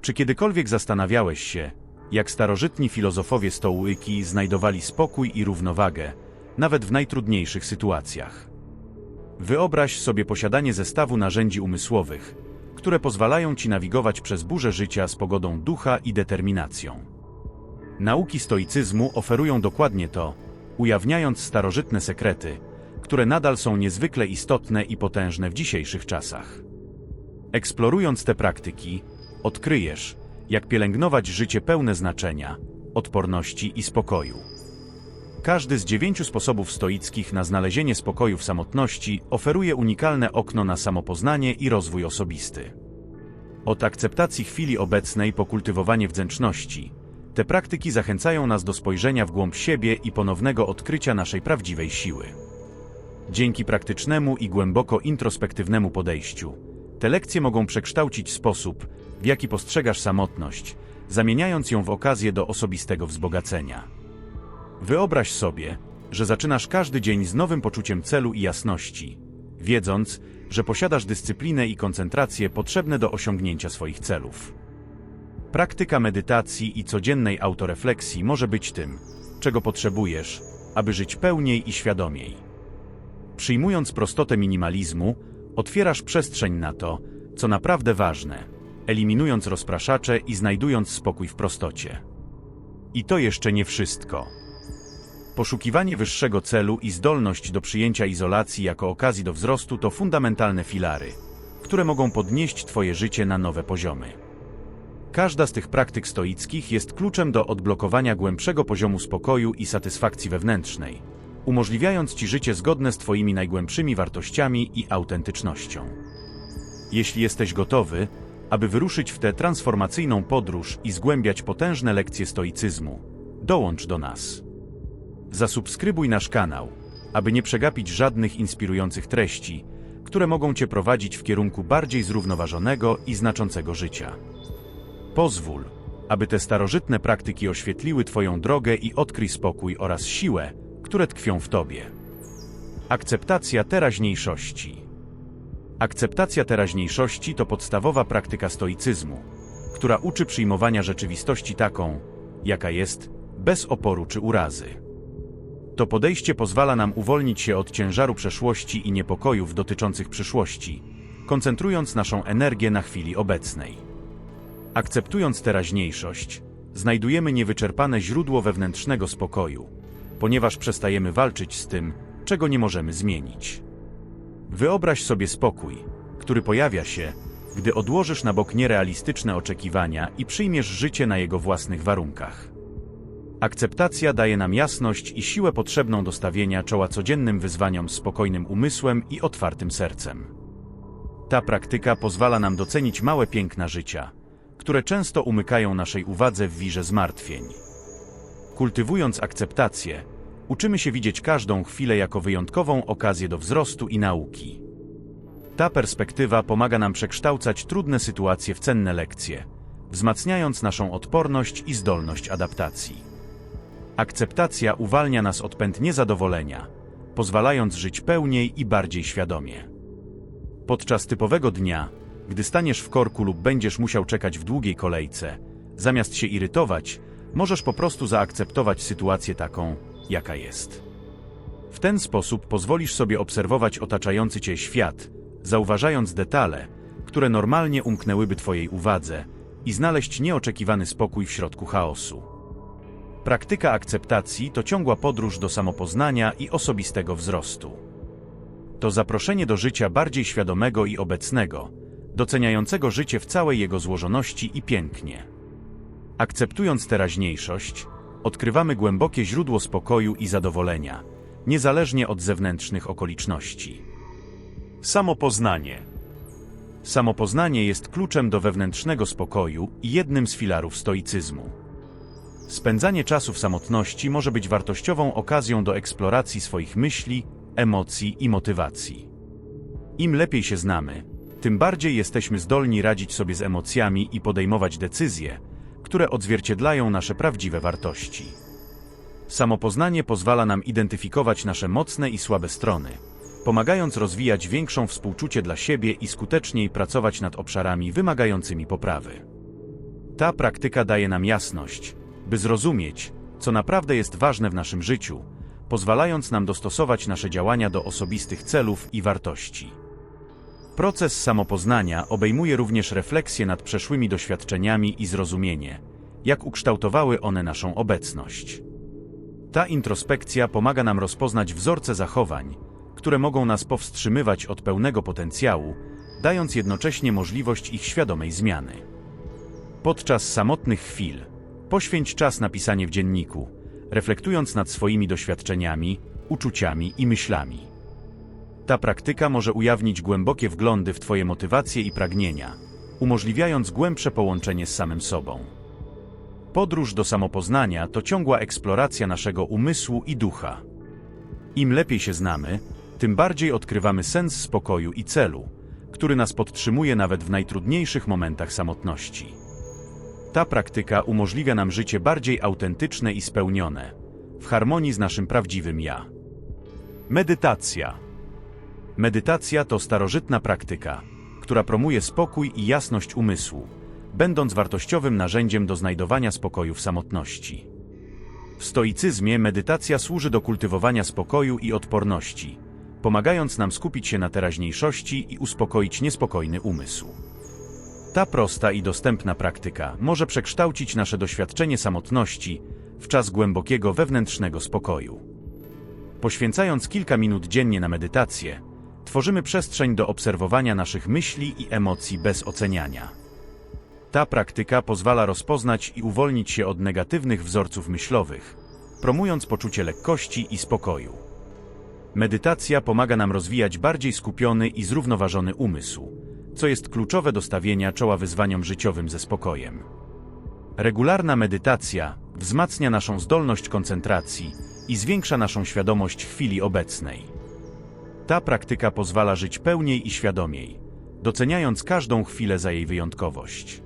Czy kiedykolwiek zastanawiałeś się, jak starożytni filozofowie stołyki znajdowali spokój i równowagę, nawet w najtrudniejszych sytuacjach? Wyobraź sobie posiadanie zestawu narzędzi umysłowych, które pozwalają ci nawigować przez burzę życia z pogodą ducha i determinacją. Nauki stoicyzmu oferują dokładnie to, ujawniając starożytne sekrety, które nadal są niezwykle istotne i potężne w dzisiejszych czasach. Eksplorując te praktyki, odkryjesz, jak pielęgnować życie pełne znaczenia, odporności i spokoju. Każdy z dziewięciu sposobów stoickich na znalezienie spokoju w samotności oferuje unikalne okno na samopoznanie i rozwój osobisty. Od akceptacji chwili obecnej po kultywowanie wdzięczności, te praktyki zachęcają nas do spojrzenia w głąb siebie i ponownego odkrycia naszej prawdziwej siły. Dzięki praktycznemu i głęboko introspektywnemu podejściu, te lekcje mogą przekształcić sposób, w jaki postrzegasz samotność, zamieniając ją w okazję do osobistego wzbogacenia. Wyobraź sobie, że zaczynasz każdy dzień z nowym poczuciem celu i jasności, wiedząc, że posiadasz dyscyplinę i koncentrację potrzebne do osiągnięcia swoich celów. Praktyka medytacji i codziennej autorefleksji może być tym, czego potrzebujesz, aby żyć pełniej i świadomiej. Przyjmując prostotę minimalizmu, otwierasz przestrzeń na to, co naprawdę ważne, eliminując rozpraszacze i znajdując spokój w prostocie. I to jeszcze nie wszystko. Poszukiwanie wyższego celu i zdolność do przyjęcia izolacji jako okazji do wzrostu to fundamentalne filary, które mogą podnieść Twoje życie na nowe poziomy. Każda z tych praktyk stoickich jest kluczem do odblokowania głębszego poziomu spokoju i satysfakcji wewnętrznej, umożliwiając Ci życie zgodne z Twoimi najgłębszymi wartościami i autentycznością. Jeśli jesteś gotowy, aby wyruszyć w tę transformacyjną podróż i zgłębiać potężne lekcje stoicyzmu, dołącz do nas. Zasubskrybuj nasz kanał, aby nie przegapić żadnych inspirujących treści, które mogą Cię prowadzić w kierunku bardziej zrównoważonego i znaczącego życia. Pozwól, aby te starożytne praktyki oświetliły Twoją drogę i odkryj spokój oraz siłę, które tkwią w Tobie. Akceptacja teraźniejszości. Akceptacja teraźniejszości to podstawowa praktyka stoicyzmu, która uczy przyjmowania rzeczywistości taką, jaka jest, bez oporu czy urazy. To podejście pozwala nam uwolnić się od ciężaru przeszłości i niepokojów dotyczących przyszłości, koncentrując naszą energię na chwili obecnej. Akceptując teraźniejszość, znajdujemy niewyczerpane źródło wewnętrznego spokoju, ponieważ przestajemy walczyć z tym, czego nie możemy zmienić. Wyobraź sobie spokój, który pojawia się, gdy odłożysz na bok nierealistyczne oczekiwania i przyjmiesz życie na jego własnych warunkach. Akceptacja daje nam jasność i siłę potrzebną do stawienia czoła codziennym wyzwaniom spokojnym umysłem i otwartym sercem. Ta praktyka pozwala nam docenić małe piękna życia, które często umykają naszej uwadze w wirze zmartwień. Kultywując akceptację, uczymy się widzieć każdą chwilę jako wyjątkową okazję do wzrostu i nauki. Ta perspektywa pomaga nam przekształcać trudne sytuacje w cenne lekcje, wzmacniając naszą odporność i zdolność adaptacji. Akceptacja uwalnia nas od pęd niezadowolenia, pozwalając żyć pełniej i bardziej świadomie. Podczas typowego dnia, gdy staniesz w korku lub będziesz musiał czekać w długiej kolejce, zamiast się irytować, możesz po prostu zaakceptować sytuację taką, jaka jest. W ten sposób pozwolisz sobie obserwować otaczający cię świat, zauważając detale, które normalnie umknęłyby twojej uwadze i znaleźć nieoczekiwany spokój w środku chaosu. Praktyka akceptacji to ciągła podróż do samopoznania i osobistego wzrostu. To zaproszenie do życia bardziej świadomego i obecnego, doceniającego życie w całej jego złożoności i pięknie. Akceptując teraźniejszość, odkrywamy głębokie źródło spokoju i zadowolenia, niezależnie od zewnętrznych okoliczności. Samopoznanie. Samopoznanie jest kluczem do wewnętrznego spokoju i jednym z filarów stoicyzmu. Spędzanie czasu w samotności może być wartościową okazją do eksploracji swoich myśli, emocji i motywacji. Im lepiej się znamy, tym bardziej jesteśmy zdolni radzić sobie z emocjami i podejmować decyzje, które odzwierciedlają nasze prawdziwe wartości. Samopoznanie pozwala nam identyfikować nasze mocne i słabe strony, pomagając rozwijać większą współczucie dla siebie i skuteczniej pracować nad obszarami wymagającymi poprawy. Ta praktyka daje nam jasność, by zrozumieć, co naprawdę jest ważne w naszym życiu, pozwalając nam dostosować nasze działania do osobistych celów i wartości. Proces samopoznania obejmuje również refleksję nad przeszłymi doświadczeniami i zrozumienie, jak ukształtowały one naszą obecność. Ta introspekcja pomaga nam rozpoznać wzorce zachowań, które mogą nas powstrzymywać od pełnego potencjału, dając jednocześnie możliwość ich świadomej zmiany. Podczas samotnych chwil poświęć czas na pisanie w dzienniku, reflektując nad swoimi doświadczeniami, uczuciami i myślami. Ta praktyka może ujawnić głębokie wglądy w Twoje motywacje i pragnienia, umożliwiając głębsze połączenie z samym sobą. Podróż do samopoznania to ciągła eksploracja naszego umysłu i ducha. Im lepiej się znamy, tym bardziej odkrywamy sens spokoju i celu, który nas podtrzymuje nawet w najtrudniejszych momentach samotności. Ta praktyka umożliwia nam życie bardziej autentyczne i spełnione, w harmonii z naszym prawdziwym ja. Medytacja. Medytacja to starożytna praktyka, która promuje spokój i jasność umysłu, będąc wartościowym narzędziem do znajdowania spokoju w samotności. W stoicyzmie medytacja służy do kultywowania spokoju i odporności, pomagając nam skupić się na teraźniejszości i uspokoić niespokojny umysł. Ta prosta i dostępna praktyka może przekształcić nasze doświadczenie samotności w czas głębokiego wewnętrznego spokoju. Poświęcając kilka minut dziennie na medytację, tworzymy przestrzeń do obserwowania naszych myśli i emocji bez oceniania. Ta praktyka pozwala rozpoznać i uwolnić się od negatywnych wzorców myślowych, promując poczucie lekkości i spokoju. Medytacja pomaga nam rozwijać bardziej skupiony i zrównoważony umysł, co jest kluczowe do stawienia czoła wyzwaniom życiowym ze spokojem. Regularna medytacja wzmacnia naszą zdolność koncentracji i zwiększa naszą świadomość chwili obecnej. Ta praktyka pozwala żyć pełniej i świadomiej, doceniając każdą chwilę za jej wyjątkowość.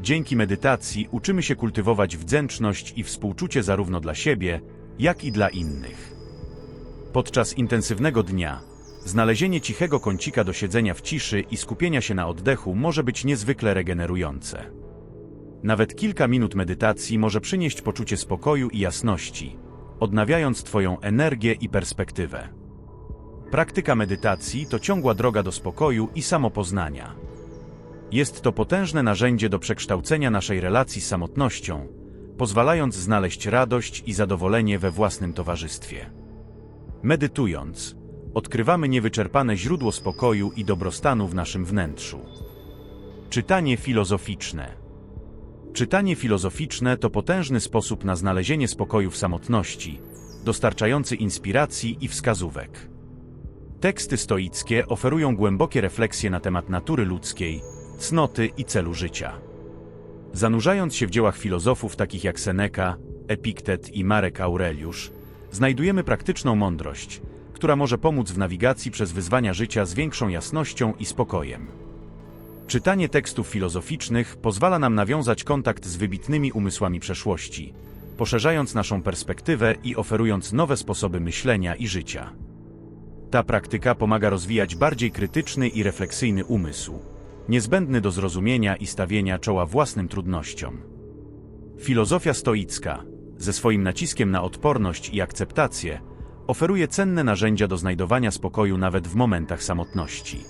Dzięki medytacji uczymy się kultywować wdzięczność i współczucie zarówno dla siebie, jak i dla innych. Podczas intensywnego dnia, znalezienie cichego kącika do siedzenia w ciszy i skupienia się na oddechu może być niezwykle regenerujące. Nawet kilka minut medytacji może przynieść poczucie spokoju i jasności, odnawiając Twoją energię i perspektywę. Praktyka medytacji to ciągła droga do spokoju i samopoznania. Jest to potężne narzędzie do przekształcenia naszej relacji z samotnością, pozwalając znaleźć radość i zadowolenie we własnym towarzystwie. Medytując, odkrywamy niewyczerpane źródło spokoju i dobrostanu w naszym wnętrzu. Czytanie filozoficzne. Czytanie filozoficzne to potężny sposób na znalezienie spokoju w samotności, dostarczający inspiracji i wskazówek. Teksty stoickie oferują głębokie refleksje na temat natury ludzkiej, cnoty i celu życia. Zanurzając się w dziełach filozofów takich jak Seneca, Epiktet i Marek Aureliusz, znajdujemy praktyczną mądrość, która może pomóc w nawigacji przez wyzwania życia z większą jasnością i spokojem. Czytanie tekstów filozoficznych pozwala nam nawiązać kontakt z wybitnymi umysłami przeszłości, poszerzając naszą perspektywę i oferując nowe sposoby myślenia i życia. Ta praktyka pomaga rozwijać bardziej krytyczny i refleksyjny umysł, niezbędny do zrozumienia i stawienia czoła własnym trudnościom. Filozofia stoicka, ze swoim naciskiem na odporność i akceptację, oferuje cenne narzędzia do znajdowania spokoju nawet w momentach samotności.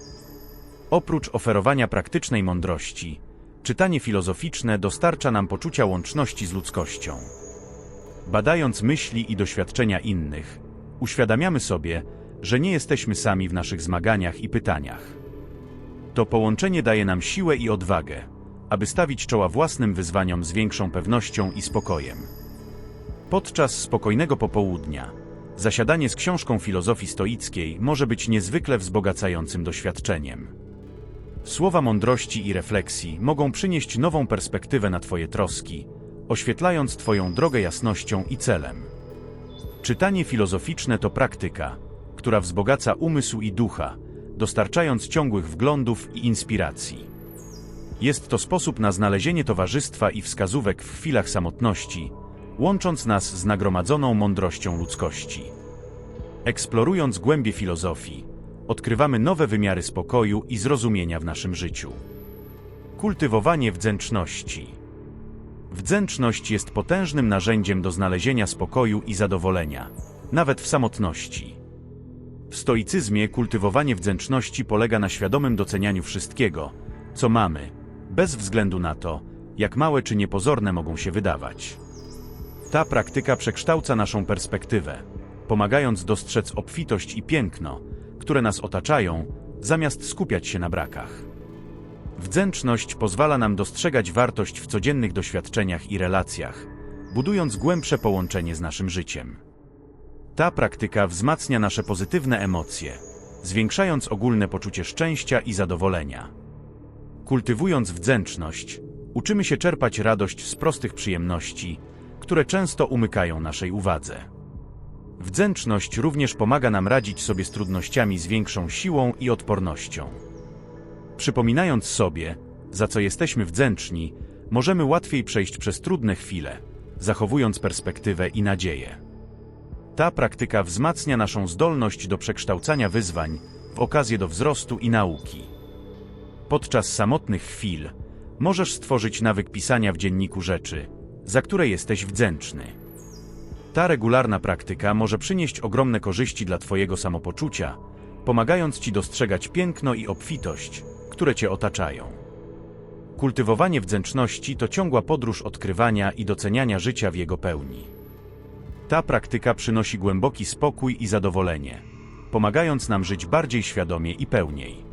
Oprócz oferowania praktycznej mądrości, czytanie filozoficzne dostarcza nam poczucia łączności z ludzkością. Badając myśli i doświadczenia innych, uświadamiamy sobie, że nie jesteśmy sami w naszych zmaganiach i pytaniach. To połączenie daje nam siłę i odwagę, aby stawić czoła własnym wyzwaniom z większą pewnością i spokojem. Podczas spokojnego popołudnia, zasiadanie z książką filozofii stoickiej może być niezwykle wzbogacającym doświadczeniem. Słowa mądrości i refleksji mogą przynieść nową perspektywę na Twoje troski, oświetlając Twoją drogę jasnością i celem. Czytanie filozoficzne to praktyka, która wzbogaca umysł i ducha, dostarczając ciągłych wglądów i inspiracji. Jest to sposób na znalezienie towarzystwa i wskazówek w chwilach samotności, łącząc nas z nagromadzoną mądrością ludzkości. Eksplorując głębie filozofii, odkrywamy nowe wymiary spokoju i zrozumienia w naszym życiu. Kultywowanie wdzięczności. Wdzięczność jest potężnym narzędziem do znalezienia spokoju i zadowolenia, nawet w samotności. W stoicyzmie kultywowanie wdzięczności polega na świadomym docenianiu wszystkiego, co mamy, bez względu na to, jak małe czy niepozorne mogą się wydawać. Ta praktyka przekształca naszą perspektywę, pomagając dostrzec obfitość i piękno, które nas otaczają, zamiast skupiać się na brakach. Wdzięczność pozwala nam dostrzegać wartość w codziennych doświadczeniach i relacjach, budując głębsze połączenie z naszym życiem. Ta praktyka wzmacnia nasze pozytywne emocje, zwiększając ogólne poczucie szczęścia i zadowolenia. Kultywując wdzięczność, uczymy się czerpać radość z prostych przyjemności, które często umykają naszej uwadze. Wdzięczność również pomaga nam radzić sobie z trudnościami z większą siłą i odpornością. Przypominając sobie, za co jesteśmy wdzięczni, możemy łatwiej przejść przez trudne chwile, zachowując perspektywę i nadzieję. Ta praktyka wzmacnia naszą zdolność do przekształcania wyzwań w okazję do wzrostu i nauki. Podczas samotnych chwil możesz stworzyć nawyk pisania w dzienniku rzeczy, za które jesteś wdzięczny. Ta regularna praktyka może przynieść ogromne korzyści dla Twojego samopoczucia, pomagając Ci dostrzegać piękno i obfitość, które Cię otaczają. Kultywowanie wdzięczności to ciągła podróż odkrywania i doceniania życia w jego pełni. Ta praktyka przynosi głęboki spokój i zadowolenie, pomagając nam żyć bardziej świadomie i pełniej.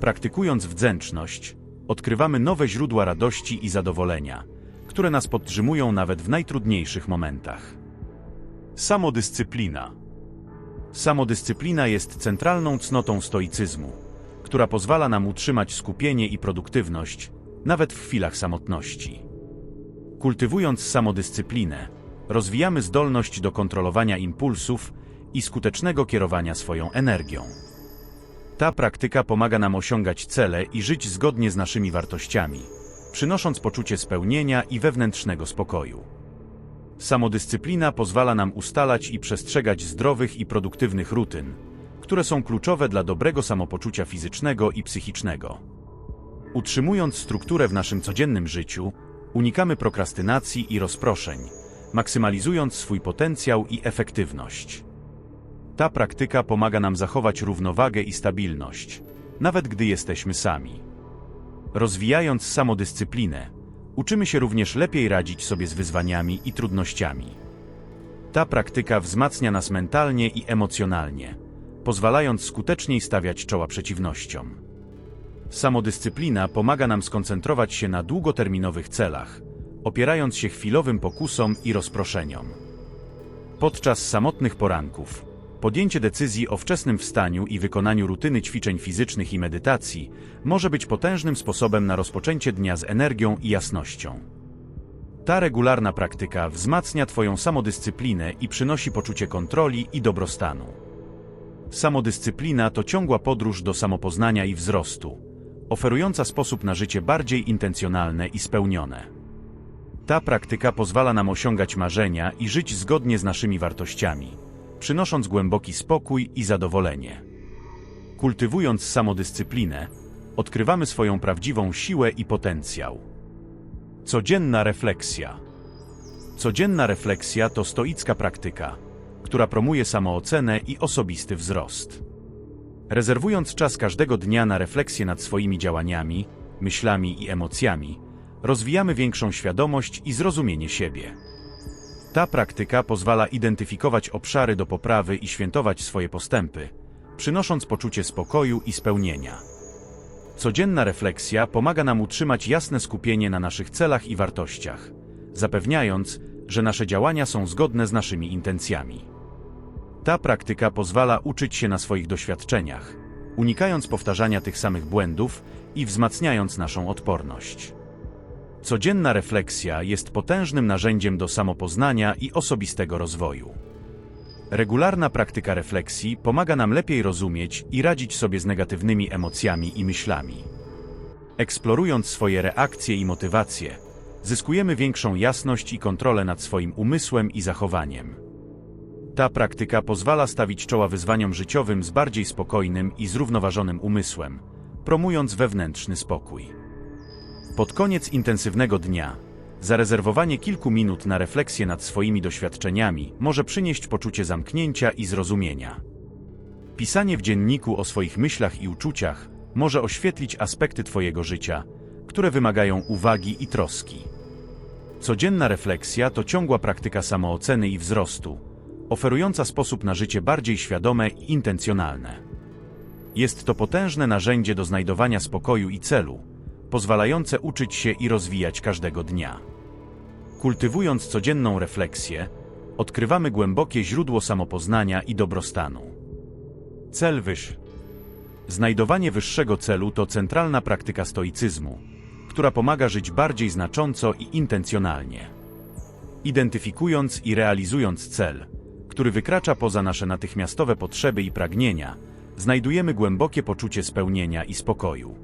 Praktykując wdzięczność, odkrywamy nowe źródła radości i zadowolenia, które nas podtrzymują nawet w najtrudniejszych momentach. Samodyscyplina. Samodyscyplina jest centralną cnotą stoicyzmu, która pozwala nam utrzymać skupienie i produktywność, nawet w chwilach samotności. Kultywując samodyscyplinę, rozwijamy zdolność do kontrolowania impulsów i skutecznego kierowania swoją energią. Ta praktyka pomaga nam osiągać cele i żyć zgodnie z naszymi wartościami, przynosząc poczucie spełnienia i wewnętrznego spokoju. Samodyscyplina pozwala nam ustalać i przestrzegać zdrowych i produktywnych rutyn, które są kluczowe dla dobrego samopoczucia fizycznego i psychicznego. Utrzymując strukturę w naszym codziennym życiu, unikamy prokrastynacji i rozproszeń, maksymalizując swój potencjał i efektywność. Ta praktyka pomaga nam zachować równowagę i stabilność, nawet gdy jesteśmy sami. Rozwijając samodyscyplinę, uczymy się również lepiej radzić sobie z wyzwaniami i trudnościami. Ta praktyka wzmacnia nas mentalnie i emocjonalnie, pozwalając skuteczniej stawiać czoła przeciwnościom. Samodyscyplina pomaga nam skoncentrować się na długoterminowych celach, opierając się chwilowym pokusom i rozproszeniom. Podczas samotnych poranków, podjęcie decyzji o wczesnym wstaniu i wykonaniu rutyny ćwiczeń fizycznych i medytacji może być potężnym sposobem na rozpoczęcie dnia z energią i jasnością. Ta regularna praktyka wzmacnia Twoją samodyscyplinę i przynosi poczucie kontroli i dobrostanu. Samodyscyplina to ciągła podróż do samopoznania i wzrostu, oferująca sposób na życie bardziej intencjonalne i spełnione. Ta praktyka pozwala nam osiągać marzenia i żyć zgodnie z naszymi wartościami, przynosząc głęboki spokój i zadowolenie. Kultywując samodyscyplinę, odkrywamy swoją prawdziwą siłę i potencjał. Codzienna refleksja. Codzienna refleksja to stoicka praktyka, która promuje samoocenę i osobisty wzrost. Rezerwując czas każdego dnia na refleksję nad swoimi działaniami, myślami i emocjami, rozwijamy większą świadomość i zrozumienie siebie. Ta praktyka pozwala identyfikować obszary do poprawy i świętować swoje postępy, przynosząc poczucie spokoju i spełnienia. Codzienna refleksja pomaga nam utrzymać jasne skupienie na naszych celach i wartościach, zapewniając, że nasze działania są zgodne z naszymi intencjami. Ta praktyka pozwala uczyć się na swoich doświadczeniach, unikając powtarzania tych samych błędów i wzmacniając naszą odporność. Codzienna refleksja jest potężnym narzędziem do samopoznania i osobistego rozwoju. Regularna praktyka refleksji pomaga nam lepiej rozumieć i radzić sobie z negatywnymi emocjami i myślami. Eksplorując swoje reakcje i motywacje, zyskujemy większą jasność i kontrolę nad swoim umysłem i zachowaniem. Ta praktyka pozwala stawić czoła wyzwaniom życiowym z bardziej spokojnym i zrównoważonym umysłem, promując wewnętrzny spokój. Pod koniec intensywnego dnia Zarezerwowanie kilku minut na refleksję nad swoimi doświadczeniami może przynieść poczucie zamknięcia i zrozumienia. Pisanie w dzienniku o swoich myślach i uczuciach może oświetlić aspekty Twojego życia, które wymagają uwagi i troski. Codzienna refleksja to ciągła praktyka samooceny i wzrostu, oferująca sposób na życie bardziej świadome i intencjonalne. Jest to potężne narzędzie do znajdowania spokoju i celu, pozwalające uczyć się i rozwijać każdego dnia. Kultywując codzienną refleksję, odkrywamy głębokie źródło samopoznania i dobrostanu. Cel wyższy. Znajdowanie wyższego celu to centralna praktyka stoicyzmu, która pomaga żyć bardziej znacząco i intencjonalnie. Identyfikując i realizując cel, który wykracza poza nasze natychmiastowe potrzeby i pragnienia, znajdujemy głębokie poczucie spełnienia i spokoju.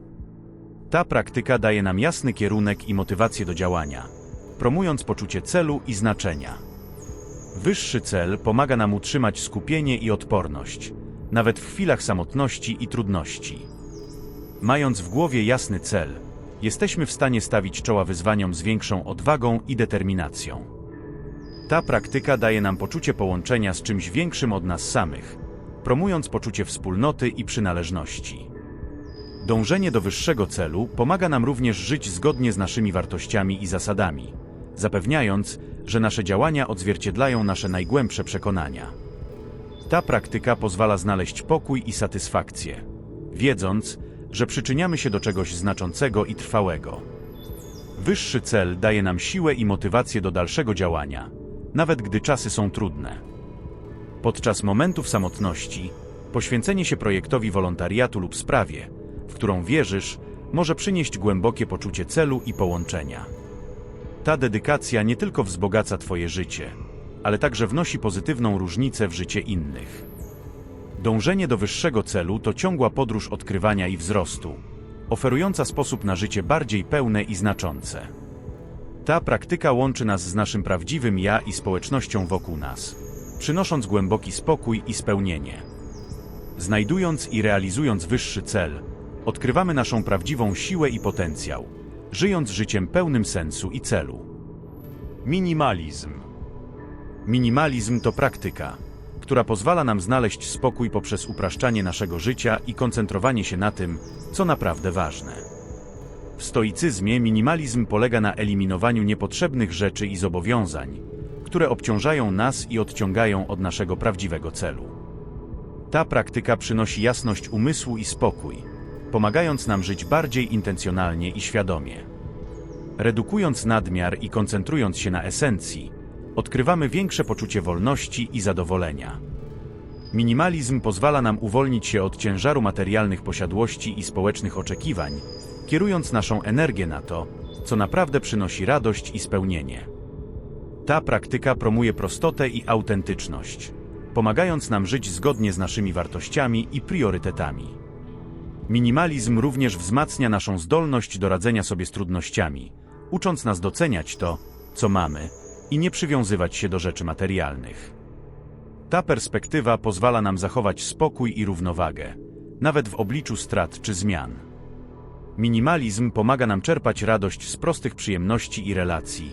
Ta praktyka daje nam jasny kierunek i motywację do działania, promując poczucie celu i znaczenia. Wyższy cel pomaga nam utrzymać skupienie i odporność, nawet w chwilach samotności i trudności. Mając w głowie jasny cel, jesteśmy w stanie stawić czoła wyzwaniom z większą odwagą i determinacją. Ta praktyka daje nam poczucie połączenia z czymś większym od nas samych, promując poczucie wspólnoty i przynależności. Dążenie do wyższego celu pomaga nam również żyć zgodnie z naszymi wartościami i zasadami, zapewniając, że nasze działania odzwierciedlają nasze najgłębsze przekonania. Ta praktyka pozwala znaleźć pokój i satysfakcję, wiedząc, że przyczyniamy się do czegoś znaczącego i trwałego. Wyższy cel daje nam siłę i motywację do dalszego działania, nawet gdy czasy są trudne. Podczas momentów samotności, poświęcenie się projektowi wolontariatu lub sprawie, w którą wierzysz, może przynieść głębokie poczucie celu i połączenia. Ta dedykacja nie tylko wzbogaca Twoje życie, ale także wnosi pozytywną różnicę w życie innych. Dążenie do wyższego celu to ciągła podróż odkrywania i wzrostu, oferująca sposób na życie bardziej pełne i znaczące. Ta praktyka łączy nas z naszym prawdziwym ja i społecznością wokół nas, przynosząc głęboki spokój i spełnienie. Znajdując i realizując wyższy cel, odkrywamy naszą prawdziwą siłę i potencjał, żyjąc życiem pełnym sensu i celu. Minimalizm. Minimalizm to praktyka, która pozwala nam znaleźć spokój poprzez upraszczanie naszego życia i koncentrowanie się na tym, co naprawdę ważne. W stoicyzmie minimalizm polega na eliminowaniu niepotrzebnych rzeczy i zobowiązań, które obciążają nas i odciągają od naszego prawdziwego celu. Ta praktyka przynosi jasność umysłu i spokój, pomagając nam żyć bardziej intencjonalnie i świadomie. Redukując nadmiar i koncentrując się na esencji, odkrywamy większe poczucie wolności i zadowolenia. Minimalizm pozwala nam uwolnić się od ciężaru materialnych posiadłości i społecznych oczekiwań, kierując naszą energię na to, co naprawdę przynosi radość i spełnienie. Ta praktyka promuje prostotę i autentyczność, pomagając nam żyć zgodnie z naszymi wartościami i priorytetami. Minimalizm również wzmacnia naszą zdolność do radzenia sobie z trudnościami, ucząc nas doceniać to, co mamy, i nie przywiązywać się do rzeczy materialnych. Ta perspektywa pozwala nam zachować spokój i równowagę, nawet w obliczu strat czy zmian. Minimalizm pomaga nam czerpać radość z prostych przyjemności i relacji,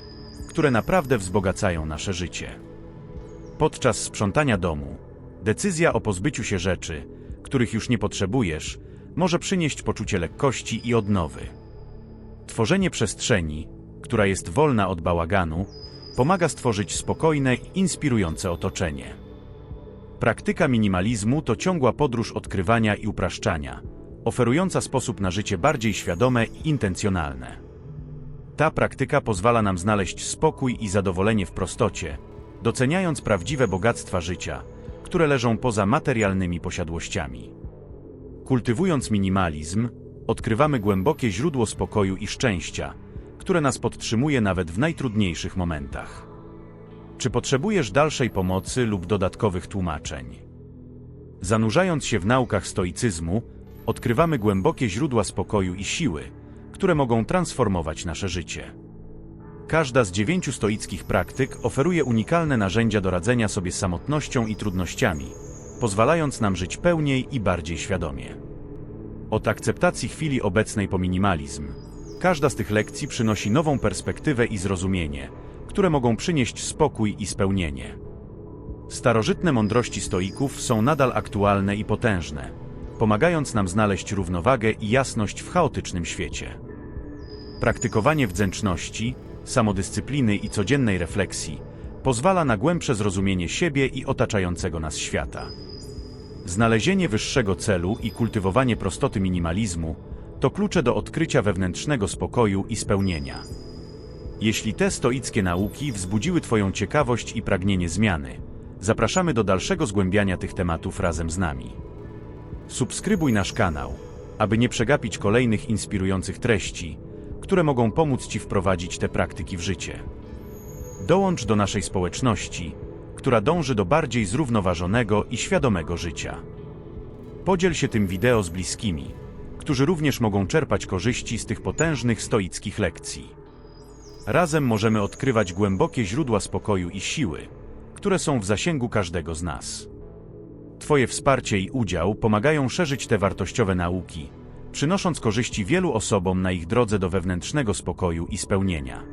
które naprawdę wzbogacają nasze życie. Podczas sprzątania domu, decyzja o pozbyciu się rzeczy, których już nie potrzebujesz, może przynieść poczucie lekkości i odnowy. Tworzenie przestrzeni, która jest wolna od bałaganu, pomaga stworzyć spokojne inspirujące otoczenie. Praktyka minimalizmu to ciągła podróż odkrywania i upraszczania, oferująca sposób na życie bardziej świadome i intencjonalne. Ta praktyka pozwala nam znaleźć spokój i zadowolenie w prostocie, doceniając prawdziwe bogactwa życia, które leżą poza materialnymi posiadłościami. Kultywując minimalizm, odkrywamy głębokie źródło spokoju i szczęścia, które nas podtrzymuje nawet w najtrudniejszych momentach. Czy potrzebujesz dalszej pomocy lub dodatkowych tłumaczeń? Zanurzając się w naukach stoicyzmu, odkrywamy głębokie źródła spokoju i siły, które mogą transformować nasze życie. Każda z dziewięciu stoickich praktyk oferuje unikalne narzędzia do radzenia sobie z samotnością i trudnościami, pozwalając nam żyć pełniej i bardziej świadomie. Od akceptacji chwili obecnej po minimalizm, Każda z tych lekcji przynosi nową perspektywę i zrozumienie, które mogą przynieść spokój i spełnienie. Starożytne mądrości stoików są nadal aktualne i potężne, pomagając nam znaleźć równowagę i jasność w chaotycznym świecie. Praktykowanie wdzięczności, samodyscypliny i codziennej refleksji pozwala na głębsze zrozumienie siebie i otaczającego nas świata. Znalezienie wyższego celu i kultywowanie prostoty minimalizmu to klucze do odkrycia wewnętrznego spokoju i spełnienia. Jeśli te stoickie nauki wzbudziły Twoją ciekawość i pragnienie zmiany, zapraszamy do dalszego zgłębiania tych tematów razem z nami. Subskrybuj nasz kanał, aby nie przegapić kolejnych inspirujących treści, które mogą pomóc Ci wprowadzić te praktyki w życie. Dołącz do naszej społeczności, która dąży do bardziej zrównoważonego i świadomego życia. Podziel się tym wideo z bliskimi, którzy również mogą czerpać korzyści z tych potężnych stoickich lekcji. Razem możemy odkrywać głębokie źródła spokoju i siły, które są w zasięgu każdego z nas. Twoje wsparcie i udział pomagają szerzyć te wartościowe nauki, przynosząc korzyści wielu osobom na ich drodze do wewnętrznego spokoju i spełnienia.